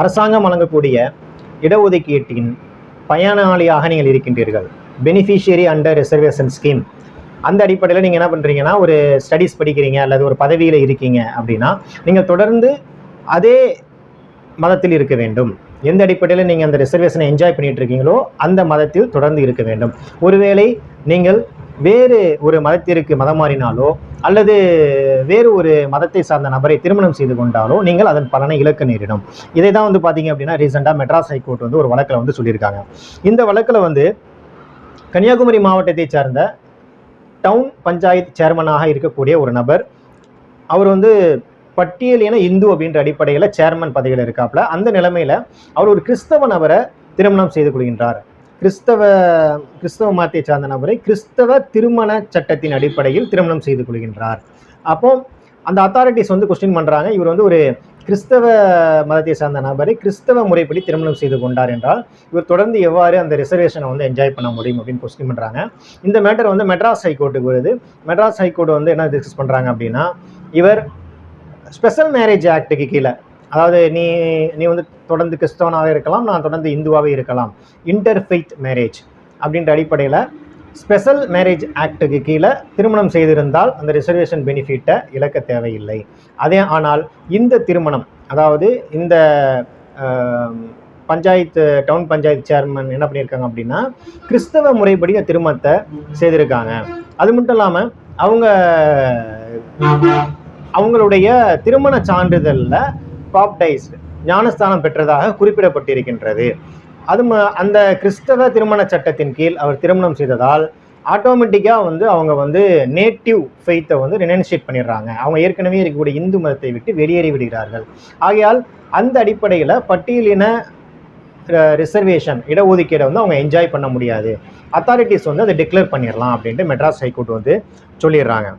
அரசாங்கம் வழங்கக்கூடிய இடஒதுக்கீட்டின் பயனாளியாக நீங்கள் இருக்கின்றீர்கள். பெனிஃபிஷியரி அண்டர் ரிசர்வேஷன் ஸ்கீம் அந்த அடிப்படையில் நீங்கள் என்ன பண்ணுறீங்கன்னா ஒரு ஸ்டடீஸ் படிக்கிறீங்க அல்லது ஒரு பதவியில் இருக்கீங்க அப்படின்னா நீங்கள் தொடர்ந்து அதே மதத்தில் இருக்க வேண்டும். எந்த அடிப்படையில் நீங்கள் அந்த ரிசர்வேஷனை என்ஜாய் பண்ணிகிட்டு இருக்கீங்களோ அந்த மதத்தில் தொடர்ந்து இருக்க வேண்டும். ஒருவேளை நீங்கள் வேறு ஒரு மதத்திற்கு மதம் மாறினாலோ அல்லது வேறு ஒரு மதத்தை சார்ந்த நபரை திருமணம் செய்து கொண்டாலோ நீங்கள் அதன் பலனை இழக்க நேரிடும். இதை தான் வந்து பார்த்தீங்க அப்படின்னா ரீசெண்டாக மெட்ராஸ் ஹைகோர்ட் வந்து ஒரு வழக்கில் வந்து சொல்லியிருக்காங்க. இந்த வழக்கில் வந்து கன்னியாகுமரி மாவட்டத்தை சார்ந்த டவுன் பஞ்சாயத்து சேர்மனாக இருக்கக்கூடிய ஒரு நபர் அவர் வந்து பட்டியலின இந்து அப்படின்ற அடிப்படையில் சேர்மன் பதவியில் இருக்காப்புல. அந்த நிலைமையில் அவர் ஒரு கிறிஸ்தவ நபரை திருமணம் செய்து கொள்கின்றார். கிறிஸ்தவ கிறிஸ்தவ மதத்தை சார்ந்த நபரை கிறிஸ்தவ திருமண சட்டத்தின் அடிப்படையில் திருமணம் செய்து கொள்கின்றார். அப்போ அந்த அத்தாரிட்டிஸ் வந்து கொஸ்டின் பண்ணுறாங்க இவர் வந்து ஒரு கிறிஸ்தவ மதத்தை சார்ந்த நபரை கிறிஸ்தவ முறைப்படி திருமணம் செய்து கொண்டார் என்றால் இவர் தொடர்ந்து எவ்வாறு அந்த ரிசர்வேஷனை வந்து என்ஜாய் பண்ண முடியும் அப்படின்னு கொஸ்டின் பண்ணுறாங்க இந்த மேட்டர் வந்து மெட்ராஸ் ஹைகோர்ட்டுக்கு வருது. மெட்ராஸ் ஹைகோர்ட் வந்து என்ன டிஸ்கஸ் பண்ணுறாங்க அப்படின்னா இவர் ஸ்பெஷல் மேரேஜ் ஆக்டுக்கு கீழே அதாவது நீ நீ வந்து தொடர்ந்து கிறிஸ்தவனாகவே இருக்கலாம் நான் தொடர்ந்து இந்துவாகவே இருக்கலாம். இன்டர்ஃபெய்த் மேரேஜ் அப்படின்ற அடிப்படையில் ஸ்பெஷல் மேரேஜ் ஆக்டுக்கு கீழே திருமணம் செய்திருந்தால் அந்த ரிசர்வேஷன் பெனிஃபிட்டை இழக்க தேவையில்லை. அதே ஆனால் இந்த திருமணம் அதாவது இந்த பஞ்சாயத்து டவுன் பஞ்சாயத்து சேர்மன் என்ன பண்ணியிருக்காங்க அப்படின்னா கிறிஸ்தவ முறைப்படி திருமணத்தை செய்திருக்காங்க. அது மட்டும் இல்லாமல் அவங்க அவங்களுடைய திருமண சான்றிதழில் பாப்டைஸ்டு ஞானஸ்தானம் பெற்றதாக குறிப்பிடப்பட்டிருக்கின்றது. அது ம- அந்த கிறிஸ்தவ திருமண சட்டத்தின் கீழ் அவர் திருமணம் செய்ததால் ஆட்டோமேட்டிக்காக வந்து அவங்க வந்து நேட்டிவ் ஃபெய்த்தை வந்து ரினன்ஷியேட் பண்ணிடுறாங்க. அவங்க ஏற்கனவே இருக்கக்கூடிய இந்து மதத்தை விட்டு வெளியேறி விடுகிறார்கள். ஆகையால் அந்த அடிப்படையில் பட்டியலின ரிசர்வேஷன் இடஒதுக்கீடை வந்து அவங்க என்ஜாய் பண்ண முடியாது. அத்தாரிட்டிஸ் வந்து அதை டிக்ளேர் பண்ணிடலாம் அப்படின்ட்டு மெட்ராஸ் ஹைகோர்ட் வந்து சொல்லிடுறாங்க.